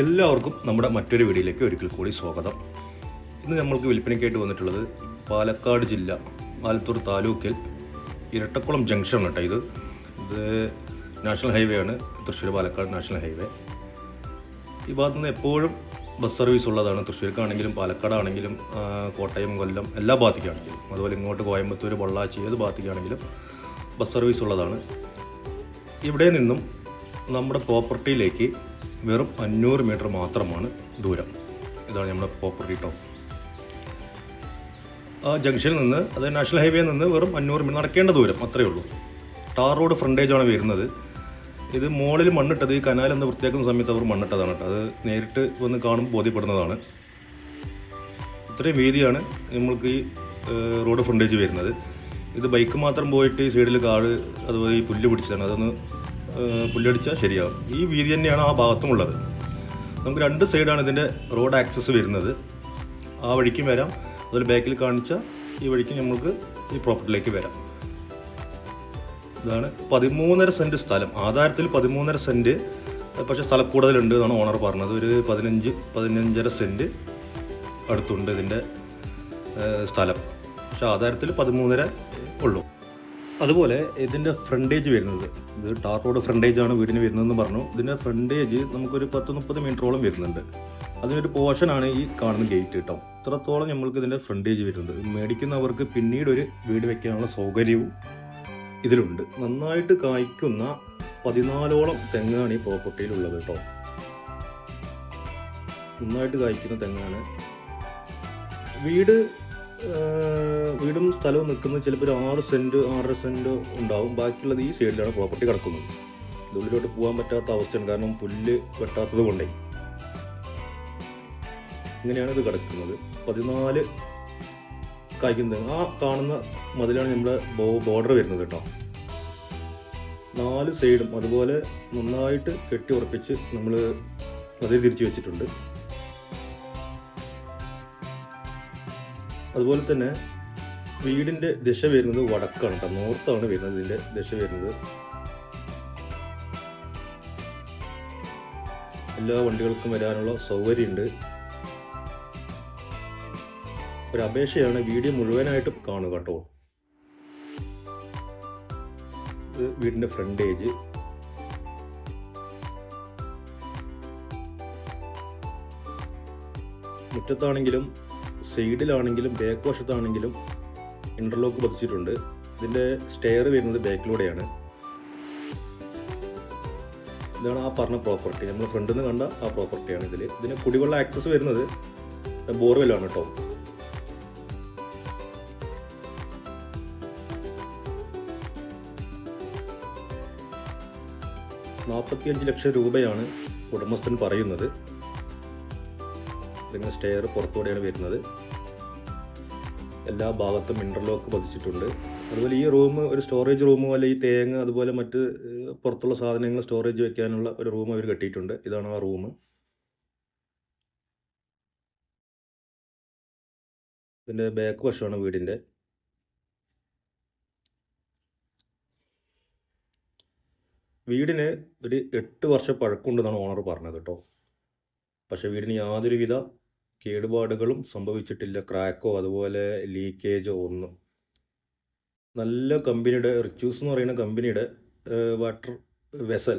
എല്ലാവർക്കും നമ്മുടെ മറ്റൊരു വീഡിയോയിലേക്ക് ഒരിക്കൽ കൂടി സ്വാഗതം. ഇന്ന് നമ്മൾക്ക് വിൽപ്പനയ്ക്കായിട്ട് വന്നിട്ടുള്ളത് പാലക്കാട് ജില്ല ആലത്തൂർ താലൂക്കിൽ ഇരട്ടക്കുളം ജംഗ്ഷൻ കേട്ടോ ഇത്. ഇത് നാഷണൽ ഹൈവേ ആണ്. Thrissur Palakkad national highway. ഈ ഭാഗത്തു നിന്ന് എപ്പോഴും ബസ് സർവീസ് ഉള്ളതാണ്. തൃശ്ശൂർക്കാണെങ്കിലും പാലക്കാടാണെങ്കിലും കോട്ടയം കൊല്ലം എല്ലാ ഭാഗത്തേക്കാണെങ്കിലും. അതുപോലെ ഇങ്ങോട്ട് കോയമ്പത്തൂർ പൊള്ളാച്ചി ഏത് ഭാഗത്തേക്കാണെങ്കിലും ബസ് സർവീസ് ഉള്ളതാണ്. ഇവിടെ നിന്നും നമ്മുടെ പ്രോപ്പർട്ടിയിലേക്ക് വെറും അഞ്ഞൂറ് മീറ്റർ മാത്രമാണ് ദൂരം. ഇതാണ് നമ്മുടെ പ്രോപ്പർട്ടി ടോപ്പ് ആ ജംഗ്ഷനിൽ നിന്ന് അത് നാഷണൽ ഹൈവേയിൽ നിന്ന് വെറും അഞ്ഞൂറ് മീറ്റർ നടക്കേണ്ട ദൂരം അത്രയേ ഉള്ളൂ. ടാർ റോഡ് ഫ്രണ്ടേജാണ് വരുന്നത്. ഇത് മുകളിൽ മണ്ണിട്ടത് ഈ കനാൽ എന്ന് വൃത്തിയാക്കുന്ന സമയത്ത് അവർ മണ്ണിട്ടതാണ് അത് നേരിട്ട് വന്ന് കാണുമ്പോൾ ബോധ്യപ്പെടുന്നതാണ്. ഇത്രയും വീതിയാണ് നമ്മൾക്ക് ഈ റോഡ് ഫ്രണ്ടേജ് വരുന്നത്. ഇത് ബൈക്ക് മാത്രം പോയിട്ട് ഈ സൈഡിൽ കാട് അതുപോലെ ഈ പുല്ല് പിടിച്ചതാണ്. അതൊന്ന് പുല്ലടിച്ചാൽ ശരിയാവും. ഈ വീതി തന്നെയാണ് ആ ഭാഗത്തും ഉള്ളത് നമുക്ക് രണ്ട് സൈഡാണ് ഇതിന്റെ റോഡ് ആക്സസ് വരുന്നത്. ആ വഴിക്കും വരാം. അതുപോലെ ബാക്കിൽ കാണിച്ച ഈ വഴിക്ക് നമ്മൾക്ക് ഈ പ്രോപ്പർട്ടിയിലേക്ക് വരാം. ഇതാണ് പതിമൂന്നര സെന്റ് സ്ഥലം. ആധാരത്തിൽ പതിമൂന്നര സെന്റ് പക്ഷേ സ്ഥലക്കൂടുതലുണ്ട് എന്നാണ് ഓണർ പറഞ്ഞത്. ഒരു പതിനഞ്ച് പതിനഞ്ചര സെന്റ് അടുത്തുണ്ട് ഇതിന്റെ സ്ഥലം. പക്ഷെ ആധാരത്തിൽ പതിമൂന്നര ഉള്ളൂ. അതുപോലെ ഇതിന്റെ ഫ്രണ്ടേജ് വരുന്നത്. ഇത് ടാർ റോഡ് ഫ്രണ്ടേജ് ആണ് വീടിന് വരുന്നതെന്ന് പറഞ്ഞു. ഇതിന്റെ ഫ്രണ്ടേജ് നമുക്കൊരു പത്ത് മുപ്പത് മീറ്ററോളം വരുന്നുണ്ട്. അതിനൊരു പോർഷനാണ് ഈ കാണുന്ന ഗേറ്റ് കേട്ടോ ഇത്രത്തോളം നമ്മൾക്ക് ഇതിന്റെ ഫ്രണ്ടേജ് വരുന്നത്. മേടിക്കുന്നവർക്ക് പിന്നീട് ഒരു വീട് വെക്കാനുള്ള സൗകര്യവും ഇതിലുണ്ട്. നന്നായിട്ട് കായ്ക്കുന്ന പതിനാലോളം തെങ്ങാണ് ഈ പ്രോപ്പർട്ടിയിലുള്ളത് കേട്ടോ നന്നായിട്ട് കായ്ക്കുന്ന തെങ്ങാണ്. വീട് വീടും സ്ഥലവും നിൽക്കുന്നത് ചിലപ്പോൾ ഒരു ആറ് സെന്റ് ആറര സെന്റ് ഉണ്ടാവും. ബാക്കിയുള്ളത് ഈ സൈഡിലാണ് പ്രോപ്പർട്ടി കിടക്കുന്നത്. ഇതുള്ളിലോട്ട് പോകാൻ പറ്റാത്ത അവസ്ഥയാണ്. കാരണം പുല്ല് വെട്ടാത്തത് കൊണ്ടേ. ഇങ്ങനെയാണ് ഇത് കിടക്കുന്നത്. പതിനാല് കായ്ക്കുന്നത് ആ കാണുന്ന മതിലാണ് നമ്മുടെ ബോർഡർ വരുന്നത് കേട്ടോ. നാല് സൈഡും അതുപോലെ നന്നായിട്ട് കെട്ടി ഉറപ്പിച്ച് നമ്മൾ അതിൽ തിരിച്ചു വെച്ചിട്ടുണ്ട്. അതുപോലെ തന്നെ വീടിന്റെ ദിശ വരുന്നത് വടക്കാണ് കേട്ടോ. നോർത്താണ് വരുന്നത്. ഇതിന്റെ ദിശ വരുന്നത്. എല്ലാ വണ്ടികൾക്കും വരാനുള്ള സൗകര്യമുണ്ട്. ഒരു അപേക്ഷയാണ് വീഡിയോ മുഴുവനായിട്ട് കാണുക കേട്ടോ. ഇത് വീടിന്റെ ഫ്രണ്ടേജ്. മുറ്റത്താണെങ്കിലും സൈഡിലാണെങ്കിലും ബാക്ക് വശത്താണെങ്കിലും ഇന്റർലോക്ക് പതിച്ചിട്ടുണ്ട്. ഇതിന്റെ സ്റ്റെയർ വരുന്നത് ബാക്കിലൂടെയാണ് ഇതാണ് ആ പറഞ്ഞ പ്രോപ്പർട്ടി നമ്മൾ ഫ്രണ്ടിൽ നിന്ന് കണ്ട ആ പ്രോപ്പർട്ടിയാണ് ഇതിൽ ഇതിന് കുടിവെള്ള ആക്സസ് വരുന്നത് ബോർവെല്ലാണ് കേട്ടോ നാൽപ്പത്തിയഞ്ച് ലക്ഷം രൂപയാണ് ഉടമസ്ഥൻ പറയുന്നത്. ഇതിങ്ങനെ സ്റ്റെയർ പുറത്തുകൂടെയാണ് വരുന്നത്. എല്ലാ ഭാഗത്തും ഇന്റർലോക്ക് പതിച്ചിട്ടുണ്ട്. അതുപോലെ ഈ റൂം ഒരു സ്റ്റോറേജ് റൂം പോലെ ഈ തേങ്ങ അതുപോലെ മറ്റ് പുറത്തുള്ള സാധനങ്ങൾ സ്റ്റോറേജ് വെക്കാനുള്ള ഒരു റൂം അവർ കെട്ടിയിട്ടുണ്ട്. ഇതാണ് ആ റൂം ഇതിന്റെ ബാക്ക് വശമാണ് വീടിന്റെ വീടിന് ഒരു എട്ട് വർഷം പഴക്കമുണ്ടെന്നാണ് ഓണർ പറഞ്ഞത് കേട്ടോ. പക്ഷേ വീടിന് യാതൊരുവിധ കേടുപാടുകളും സംഭവിച്ചിട്ടില്ല. ക്രാക്കോ അതുപോലെ ലീക്കേജോ ഒന്നും. നല്ല കമ്പനിയുടെ റിച്ചൂസ് എന്ന് പറയുന്ന കമ്പനിയുടെ വാട്ടർ വെസൽ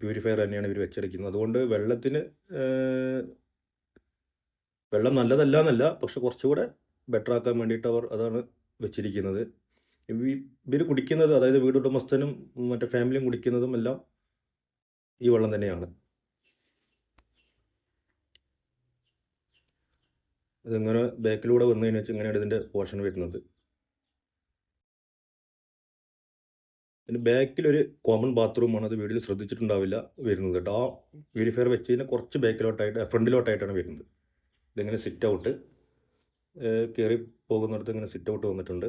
പ്യൂരിഫയർ തന്നെയാണ് ഇവർ വെച്ചെടുക്കുന്നത്. അതുകൊണ്ട് വെള്ളത്തിന് വെള്ളം നല്ലതല്ല എന്നല്ല പക്ഷെ കുറച്ചുകൂടെ ബെറ്റർ ആക്കാൻ വേണ്ടിയിട്ട് അവർ അതാണ് വെച്ചിരിക്കുന്നത്. ഇവർ കുടിക്കുന്നത് അതായത് വീടുടമസ്ഥനും മറ്റേ ഫാമിലിയും കുടിക്കുന്നതും എല്ലാം ഈ വെള്ളം തന്നെയാണ്. ഇതിങ്ങനെ ബാക്കിലൂടെ വന്നു കഴിഞ്ഞാൽ വെച്ച് ഇങ്ങനെയാണ് ഇതിന്റെ പോർഷൻ വരുന്നത്. പിന്നെ ബാക്കിലൊരു കോമൺ ബാത്റൂമാണ് അത് വീട്ടിൽ ശ്രദ്ധിച്ചിട്ടുണ്ടാവില്ല വരുന്നത് കേട്ടോ. ആ പ്യൂരിഫയർ വെച്ച് കഴിഞ്ഞാൽ കുറച്ച് ബാക്കിലോട്ടായിട്ട് ഫ്രണ്ടിലോട്ടായിട്ടാണ് വരുന്നത്. ഇതിങ്ങനെ സിറ്റ് ഔട്ട് കയറി പോകുന്നിടത്ത് ഇങ്ങനെ സിറ്റ് ഔട്ട് വന്നിട്ടുണ്ട്.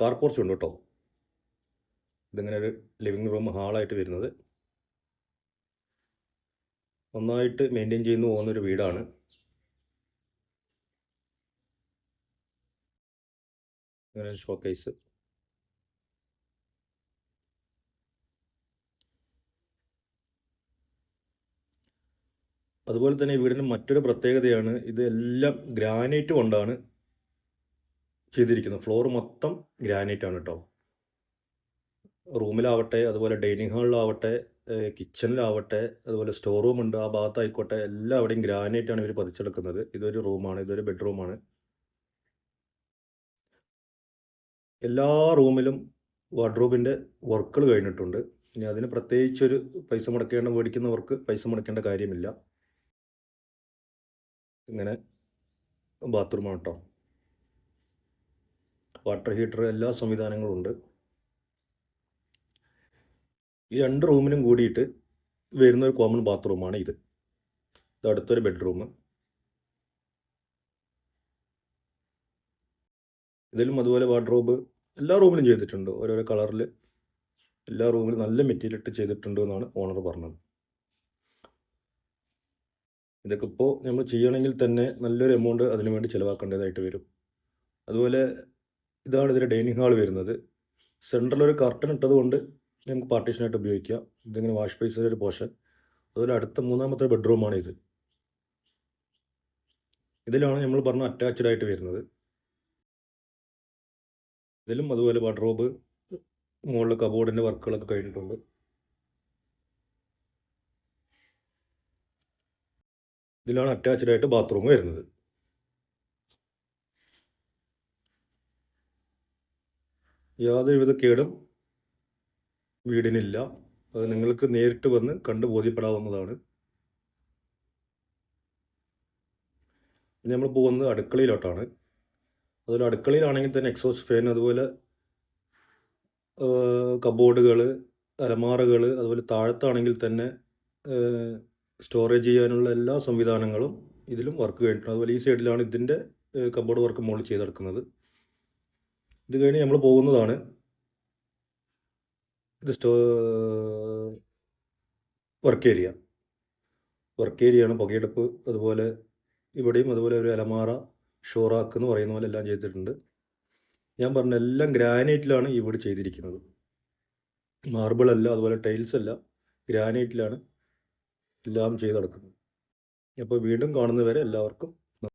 കാർ പോർച്ച് ഉണ്ട് കേട്ടോ. ഇതിങ്ങനെ ഒരു ലിവിങ് റൂം ഹാളായിട്ട് വരുന്നത്. നന്നായിട്ട് മെയിന്റെയിൻ ചെയ്യുന്ന പോകുന്നൊരു വീടാണ്. ഷോക്കേസ് അതുപോലെ തന്നെ ഈ വീടിന്റെ മറ്റൊരു പ്രത്യേകതയാണ് ഇതെല്ലാം ഗ്രാനൈറ്റ് കൊണ്ടാണ് ചെയ്തിരിക്കുന്നത്. ഫ്ലോർ മൊത്തം ഗ്രാനൈറ്റ് ആണ് കേട്ടോ റൂമിലാവട്ടെ അതുപോലെ ഡൈനിങ് ഹാളിലാവട്ടെ കിച്ചണിലാവട്ടെ അതുപോലെ സ്റ്റോർ റൂം ഉണ്ട് ആ ഭാഗത്തായിക്കോട്ടെ എല്ലാവിടെയും ഗ്രാനൈറ്റ് ആണ് ഇവർ പതിച്ചെടുക്കുന്നത്. ഇതൊരു റൂമാണ് ഇതൊരു ബെഡ്റൂമാണ്. എല്ലാ റൂമിലും വാർഡ്രോബിന്റെ വർക്കുകൾ കഴിഞ്ഞിട്ടുണ്ട്. ഇനി അതിന് പ്രത്യേകിച്ചൊരു പൈസ മുടക്കേണ്ട മേടിക്കുന്നവർക്ക് പൈസ മുടക്കേണ്ട കാര്യമില്ല. ഇങ്ങനെ ബാത്റൂമാണ് കേട്ടോ വാട്ടർ ഹീറ്റർ എല്ലാ സംവിധാനങ്ങളും ഉണ്ട്. ഈ രണ്ട് റൂമിനും കൂടിയിട്ട് വരുന്ന ഒരു കോമൺ ബാത്റൂമാണ് ഇത്. ഇത് അടുത്തൊരു ബെഡ്റൂം. ഇതിലും അതുപോലെ വാർഡ്രോബ് എല്ലാ റൂമിലും ചെയ്തിട്ടുണ്ട്. ഓരോരോ കളറിൽ എല്ലാ റൂമിലും നല്ല മെറ്റീരിയൽ ഇട്ട് ചെയ്തിട്ടുണ്ട് എന്നാണ് ഓണർ പറഞ്ഞത്. ഇതൊക്കെ ഇപ്പോൾ നമ്മൾ ചെയ്യണമെങ്കിൽ തന്നെ നല്ലൊരു എമൗണ്ട് അതിനു വേണ്ടി ചിലവാക്കേണ്ടതായിട്ട് വരും. അതുപോലെ ഇതാണ് ഇതിന്റെ ഡൈനിങ് ഹാൾ വരുന്നത്. സെൻട്രൽ ഒരു കർട്ടൻ ഇട്ടത് കൊണ്ട് നമുക്ക് പാർട്ടീഷനായിട്ട് ഉപയോഗിക്കാം ഇതിങ്ങനെ വാഷ് ബേസിന്റെ ഒരു പോർഷൻ അതുപോലെ അടുത്ത മൂന്നാമത്തെ ബെഡ്റൂമാണ് ഇത്. ഇതിലാണ് നമ്മൾ പറഞ്ഞ അറ്റാച്ച്ഡ് ആയിട്ട് വരുന്നത്. ഇതിലും അതുപോലെ വാർഡ്രോബ് മുകളിൽ കബോർഡിന്റെ വർക്കുകളൊക്കെ കഴിഞ്ഞിട്ടുണ്ട്. ഇതിലാണ് അറ്റാച്ച്ഡ് ആയിട്ട് ബാത്റൂം വരുന്നത്. യാതൊരുവിധ കേടും വീടിനില്ല. അത് നിങ്ങൾക്ക് നേരിട്ട് വന്ന് കണ്ട് ബോധ്യപ്പെടാവുന്നതാണ്. നമ്മൾ പോകുന്നത് അടുക്കളയിലോട്ടാണ്. അതുപോലെ അടുക്കളയിലാണെങ്കിൽ തന്നെ എക്സോസ്റ്റ് ഫാൻ അതുപോലെ കബോർഡുകൾ അലമാറകൾ അതുപോലെ താഴത്താണെങ്കിൽ തന്നെ സ്റ്റോറേജ് ചെയ്യാനുള്ള എല്ലാ സംവിധാനങ്ങളും ഇതിലും വർക്ക് കഴിഞ്ഞിട്ടുണ്ട്. അതുപോലെ ഈ സൈഡിലാണ് ഇതിന്റെ കബോർഡ് വർക്ക് മുകളിൽ ചെയ്തെടുക്കുന്നത്. ഇത് കഴിഞ്ഞ് നമ്മൾ പോകുന്നതാണ്. ഇത് സ്റ്റോ വർക്ക് ഏരിയ വർക്ക് ഏരിയയാണ് പുകയെടുപ്പ്. അതുപോലെ ഇവിടെയും അതുപോലെ ഒരു അലമാറ ഷോറാക്ക് എന്ന് പറയുന്ന പോലെ എല്ലാം ചെയ്തിട്ടുണ്ട്. ഞാൻ പറഞ്ഞ എല്ലാം ഗ്രാനൈറ്റിലാണ് ഇവിടെ വീട് ചെയ്തിരിക്കുന്നത്. മാർബിൾ അല്ല അതുപോലെ ടൈൽസ് അല്ല ഗ്രാനൈറ്റിലാണ് എല്ലാം ചെയ്ത് നടക്കുന്നത് അപ്പോൾ വീണ്ടും കാണുന്നവരെ എല്ലാവർക്കും